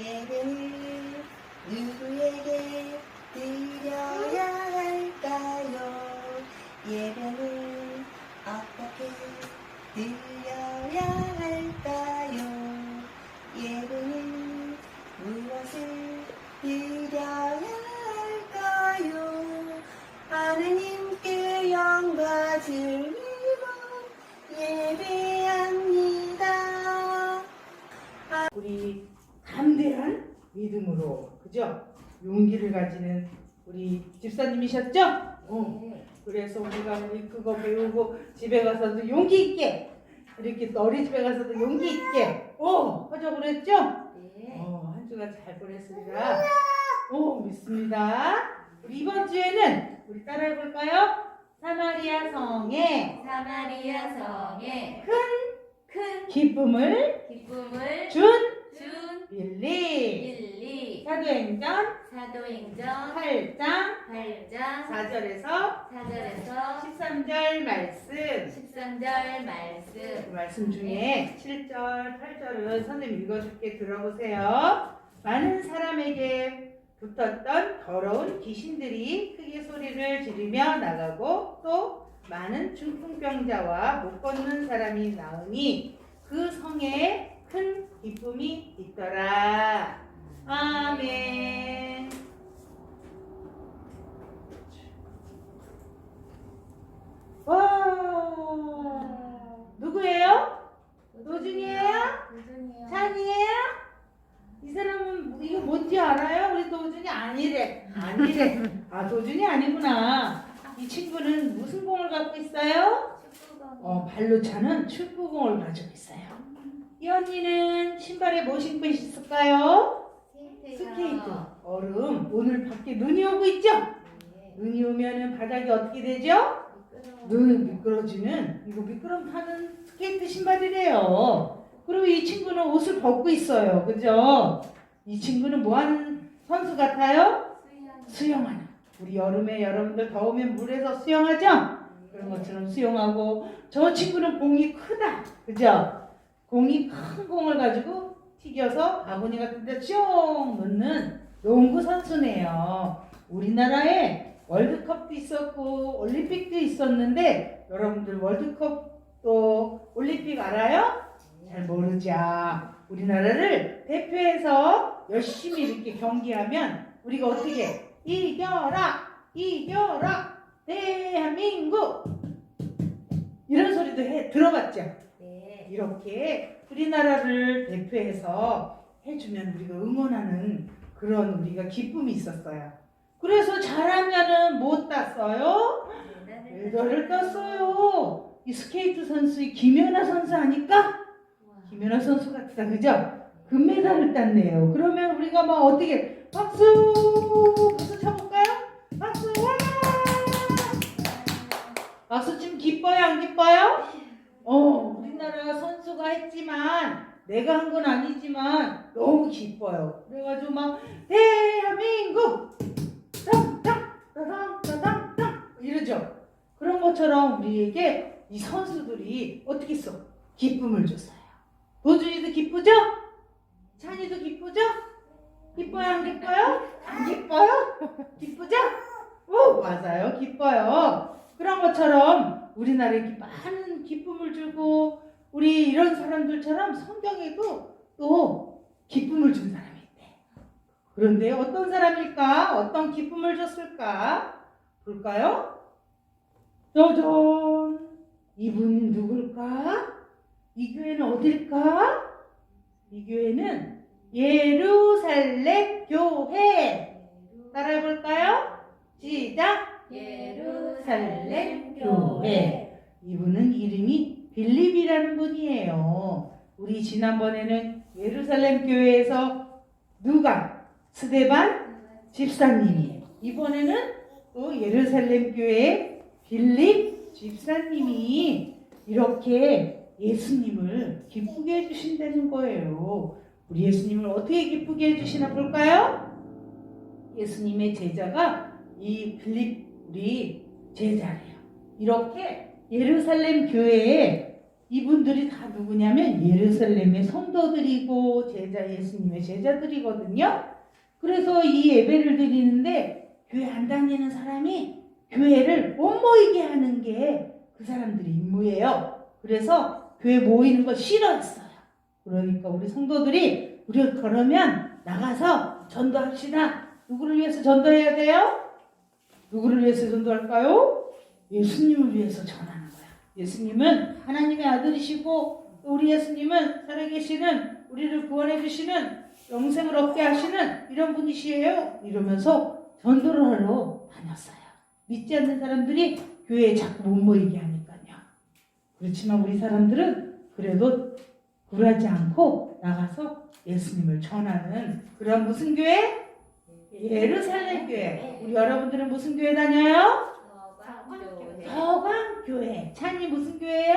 예 믿음으로 그죠? 용기를 가지는 우리 집사님이셨죠? 어. 그래서 우리가 우리 그거 배우고 집에 가서도 용기 있게 이렇게 또 어린이집에 가서도 용기 있게 어 하자고 그랬죠? 어, 한 주간 잘 보냈으리라 오 믿습니다. 우리 이번 주에는 우리 따라 해 볼까요? 사마리아 성에 사마리아 성에 큰 큰 기쁨을 기쁨을 준 준 빌리. 빌리. 사도행전 사도행전 8장 8장 4절에서 4절에서 13절 말씀. 13절 말씀. 그 말씀 중에 7절, 8절은 선생님 읽어줄게 들어보세요. 많은 사람에게 붙었던 더러운 귀신들이 크게 소리를 지르며 나가고 또 많은 중풍병자와 못 걷는 사람이 나오니 그 성에 큰 기쁨이 있더라. 아멘. 와, 누구예요? 노준이에요? 찬이에요? 이 사람은 뭐- 이거 뭔지 알아요? 우리 노준이 아니래. 아니래. 아, 노준이 아니구나. 이 친구는 무슨 공을 갖고 있어요? 어, 발로 차는 축구공을 가지고 있어요. 이 언니는 신발에 뭐 신고 있을까요? 스케이트. 얼음. 오늘 밖에 눈이 오고 있죠? 네. 눈이 오면은 바닥이 어떻게 되죠? 눈 미끄러지는 이거 미끄럼 타는 스케이트 신발이래요. 그리고 이 친구는 옷을 벗고 있어요. 그죠? 이 친구는 뭐 하는 선수 같아요? 수영 수영하는. 우리 여름에 여러분들 더우면 물에서 수영하죠? 그런 것처럼 수영하고 저 친구는 공이 크다. 그죠? 공이 큰 공을 가지고 튀겨서 바구니 같은 데 쭉 넣는 농구 선수네요. 우리나라에 월드컵도 있었고 올림픽도 있었는데 여러분들 월드컵 또 올림픽 알아요? 잘 모르죠. 우리나라를 대표해서 열심히 이렇게 경기하면 우리가 어떻게 이겨라 이겨라 대한민국 이런 소리도 해 들어봤죠? 네. 이렇게 우리나라를 대표해서 해주면 우리가 응원하는 그런 우리가 기쁨이 있었어요. 그래서 잘하면은 못 땄어요? 메달을 땄어요. 이 스케이트 선수 이 김연아 선수 아니까? 김연아 선수 같다 그죠? 금메달을 땄네요. 그러면 우리가 막 어떻게 박수 박수 쳐볼까요? 박수 와! 박수 좀 기뻐요 안 기뻐요? 어 우리나라 선수가 했지만 내가 한 건 아니지만 너무 기뻐요. 그래가지고 막 대한민국 땅땅땅땅땅땅 이러죠. 그런 것처럼 우리에게 이 선수들이 어떻게 써? 기쁨을 줬어요. 도준이도 기쁘죠? 찬이도 기쁘죠? 기뻐요 안 기뻐요? 안 기뻐요? 기쁘죠? 오 맞아요 기뻐요. 그런 것처럼 우리나라에 많은 기쁨을 주고 우리 이런 사람들처럼 성경에도 또 기쁨을 준 사람이 있대. 그런데 어떤 사람일까? 어떤 기쁨을 줬을까? 볼까요? 짜잔! 이분이 누굴까? 이 교회는 어딜까? 이 교회는 예루살렘 교회. 따라해 볼까요? 시작! 예루살렘. 교회 이분은 이름이 빌립이라는 분이에요. 우리 지난번에는 예루살렘 교회에서 누가 스데반 집사님이 이번에는 또 예루살렘 교회 빌립 집사님이 이렇게 예수님을 기쁘게 해주신다는 거예요. 우리 예수님을 어떻게 기쁘게 해주시나 볼까요? 예수님의 제자가 이 빌립 우리 제자래요. 이렇게 예루살렘 교회에 이분들이 다 누구냐면 예루살렘의 성도들이고 제자 예수님의 제자들이거든요. 그래서 이 예배를 드리는데 교회 안 다니는 사람이 교회를 못 모이게 하는 게 그 사람들의 임무예요. 그래서 교회 모이는 거 싫어했어요. 그러니까 우리 성도들이 우리 그러면 나가서 전도합시다. 누구를 위해서 전도해야 돼요? 누구를 위해서 전도할까요? 예수님을 위해서 거야. 예수님은 하나님의 아들이시고 또 우리 예수님은 살아계시는 우리를 구원해 주시는 영생을 얻게 하시는 이런 분이시에요. 이러면서 전도를 하러 다녔어요. 믿지 않는 사람들이 교회에 자꾸 못 모이게 하니까요. 그렇지만 우리 사람들은 그래도 굴하지 않고 나가서 예수님을 전하는 그런 무슨 교회? 예루살렘 교회. 우리 여러분들은 무슨 교회 다녀요? 서강교회. 찬이 무슨 교회예요?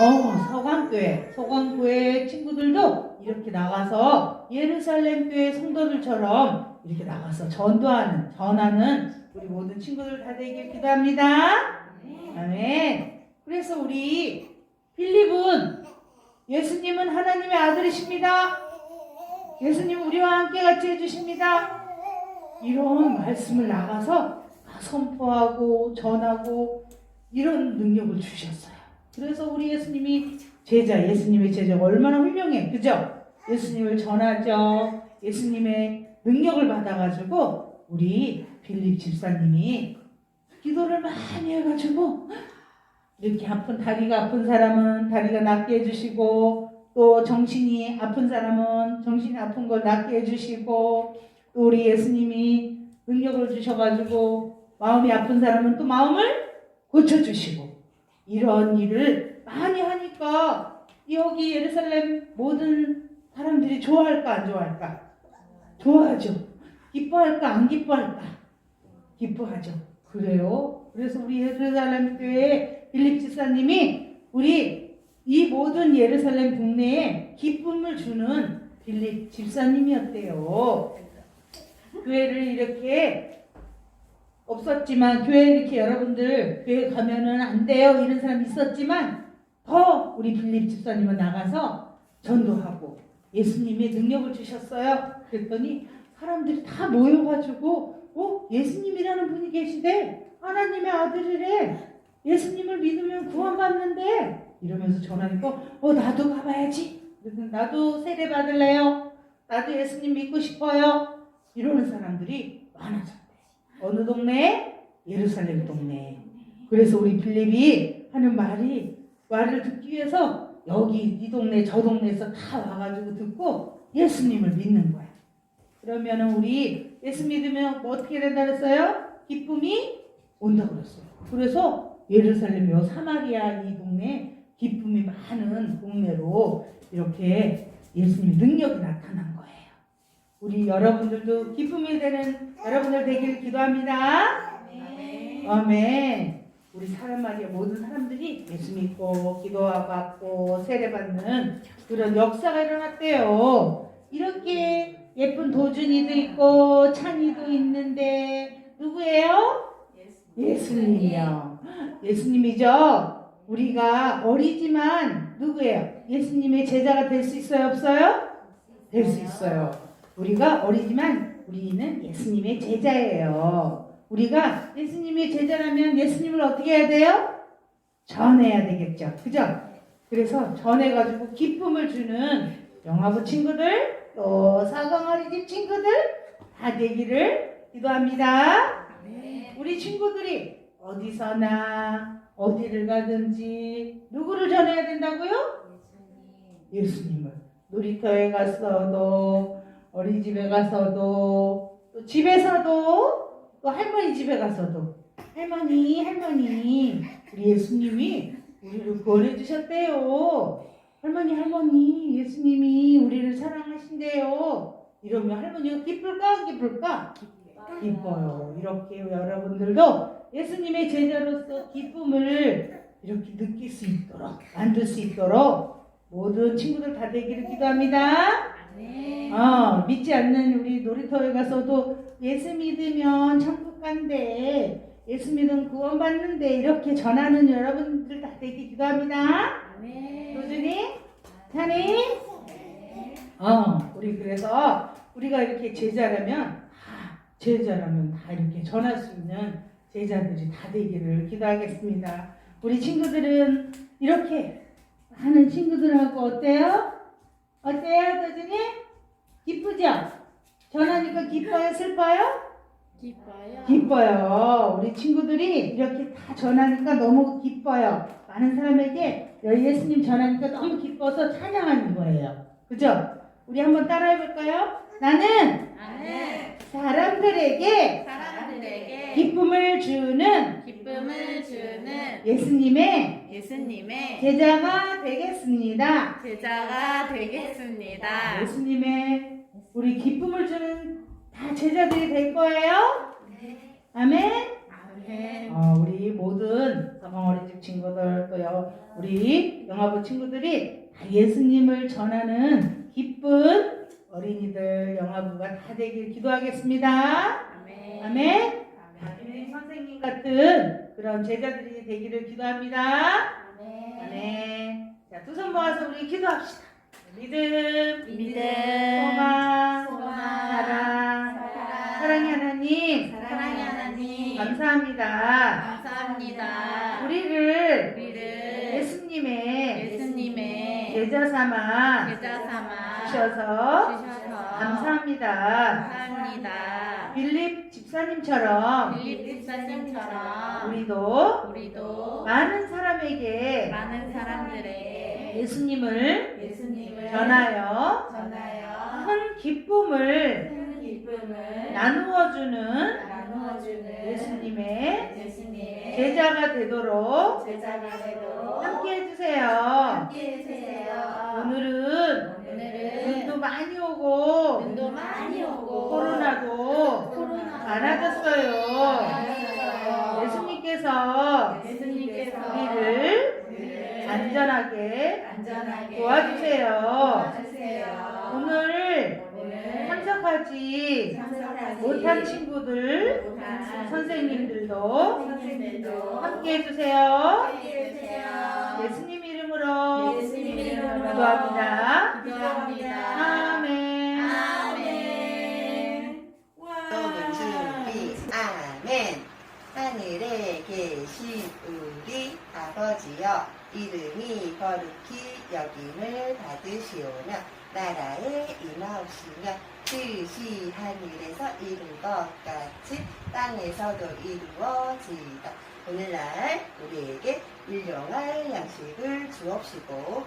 어, 서강교회. 서강교회 친구들도 이렇게 나가서 예루살렘 교회 성도들처럼 이렇게 나가서 전도하는, 전하는 우리 모든 친구들 다 되길 기도합니다. 아멘. 그래서 우리 필립은 예수님은 하나님의 아들이십니다. 예수님 우리와 함께 같이 해주십니다. 이런 말씀을 나가서 선포하고 전하고 이런 능력을 주셨어요. 그래서 우리 예수님이 제자, 예수님의 제자가 얼마나 훌륭해. 그죠? 예수님을 전하죠. 예수님의 능력을 받아가지고 우리 빌립 집사님이 기도를 많이 해가지고 이렇게 아픈 다리가 아픈 사람은 다리가 낫게 해주시고 또 정신이 아픈 사람은 정신이 아픈 걸 낫게 해주시고 또 우리 예수님이 능력을 주셔가지고 마음이 아픈 사람은 또 마음을 고쳐주시고 이런 일을 많이 하니까 여기 예루살렘 모든 사람들이 좋아할까 안 좋아할까? 좋아하죠. 기뻐할까 안 기뻐할까? 기뻐하죠. 그래요. 그래서 우리 예루살렘 교회 빌립 집사님이 우리 이 모든 예루살렘 동네에 기쁨을 주는 빌립 집사님이었대요. 교회를 이렇게 없었지만 교회 이렇게 여러분들 교회 가면은 안 돼요 이런 사람 있었지만 더 우리 빌립 집사님은 나가서 전도하고 예수님의 능력을 주셨어요. 그랬더니 사람들이 다 모여가지고 어? 예수님이라는 분이 계시대? 하나님의 아들이래. 예수님을 믿으면 구원받는데? 이러면서 전하니까 어 나도 가봐야지. 나도 세례 받을래요. 나도 예수님 믿고 싶어요. 이러는 사람들이 많아졌대 어느 동네 예루살렘 동네 그래서 우리 빌립이 하는 말이 말을 듣기 위해서 여기 이 동네 저 동네에서 다 와가지고 듣고 예수님을 믿는 거야 그러면은 우리 예수 믿으면 뭐 어떻게 된다 그랬어요? 기쁨이 온다 그랬어요. 그래서 예루살렘 요 사마리아 이 동네 기쁨이 많은 동네로 이렇게 예수님 능력이 나타난. 우리 여러분들도 기쁨이 되는 여러분들 되기를 기도합니다. 아멘. 우리 사람마리아 모든 사람들이 예수 믿고 기도받고 세례받는 그런 역사가 일어났대요. 이렇게 예쁜 도준이도 있고 찬이도 있는데 누구예요? 예수님이요. 예수님이죠. 우리가 어리지만 누구예요? 예수님의 제자가 될 수 있어요? 없어요? 될 수 있어요. 우리가 어리지만 우리는 예수님의 제자예요. 우리가 예수님의 제자라면 예수님을 어떻게 해야 돼요? 전해야 되겠죠. 그죠? 그래서 전해가지고 기쁨을 주는 영화부 친구들, 또 사강 어린이집 친구들 다 되기를 기도합니다. 우리 친구들이 어디서나 어디를 가든지 누구를 전해야 된다고요? 예수님을 놀이터에 가서도 어린이집에 가서도 또 집에서도 또 할머니 집에 가서도 할머니 할머니 우리 예수님이 우리를 구원해 주셨대요. 할머니 할머니 예수님이 우리를 사랑하신대요. 이러면 할머니가 기쁠까 안 기쁠까? 기뻐요. 이렇게 여러분들도 예수님의 제자로서 기쁨을 이렇게 느낄 수 있도록 만들 수 있도록 모든 친구들 다 되기를 기도합니다. 어, 믿지 않는 우리 놀이터에 가서도 예수 믿으면 천국 간대. 예수 믿음 구원받는데 이렇게 전하는 여러분들 다 되기 기도합니다. 도준이, 찬이. 어, 우리 그래서 우리가 이렇게 제자라면 아, 제자라면 다 이렇게 전할 수 있는 제자들이 다 되기를 기도하겠습니다. 우리 친구들은 이렇게 하는 친구들하고 어때요? 어때요, 도준이? 기쁘죠? 전하니까 기뻐요, 슬퍼요? 기뻐요. 기뻐요. 우리 친구들이 이렇게 다 전하니까 너무 기뻐요. 많은 사람에게 예수님 전하니까 너무 기뻐서 찬양하는 거예요. 그죠? 우리 한번 따라해 볼까요? 나는 나는 사람들에게 사람들에게 기쁨을 주는 기쁨을 주는 예수님의 예수님의 제자가 되겠습니다. 제자가 되겠습니다. 예수님의 우리 기쁨을 주는 다 제자들이 될 거예요. 아멘. 아멘. 어, 우리 모든 서방 어린이집 친구들 또요 우리 영화부 친구들이 다 예수님을 전하는 기쁜 어린이들 영화부가 다 되길 기도하겠습니다. 아멘. 아멘. 우리 선생님 같은 그런 제자들이 되기를 기도합니다. 아멘. 아멘. 자, 두 손 모아서 우리 기도합시다. 믿음, 믿음, 소망, 소망, 사랑, 사랑, 사랑의 하나님, 사랑의 하나님 감사합니다. 감사합니다. 우리를 우리를 예수님의 예수님의 제자 삼아 제자 삼아 주셔서 감사합니다. 감사합니다. 빌립 집사님처럼 빌립 집사님처럼 우리도 우리도 많은 사람에게 많은 사람들에게 예수님을 예수님을 전하여 전하여 큰 기쁨을 큰 기쁨을 나누어주는 나누어주는 예수님의 예수님의 제자가 되도록 제자가 되도록 함께 해주세요. 함께 해주세요. 오늘은 오늘은 눈도 많이 오고 눈도 많이 오고 코로나도 많아졌어요. 예수님께서 예수님께서 우리를 우리를 안전하게 안전하게 도와주세요. 도와주세요. 오늘 오늘 참석하지 참석하지 못한 친구들, 못한 선생님들도 선생님들도 함께 해주세요. 함께 예수님 이름으로 기도합니다. 기도합니다. 아멘. 준비 아멘 하늘에 계신 우리 아버지여 이름이 거룩히 여김을 받으시오며 나라에 임하옵시며 뜻이 하늘에서 이룬 것 같이 땅에서도 이루어지이다 오늘날 우리에게 일용할 양식을 주옵시고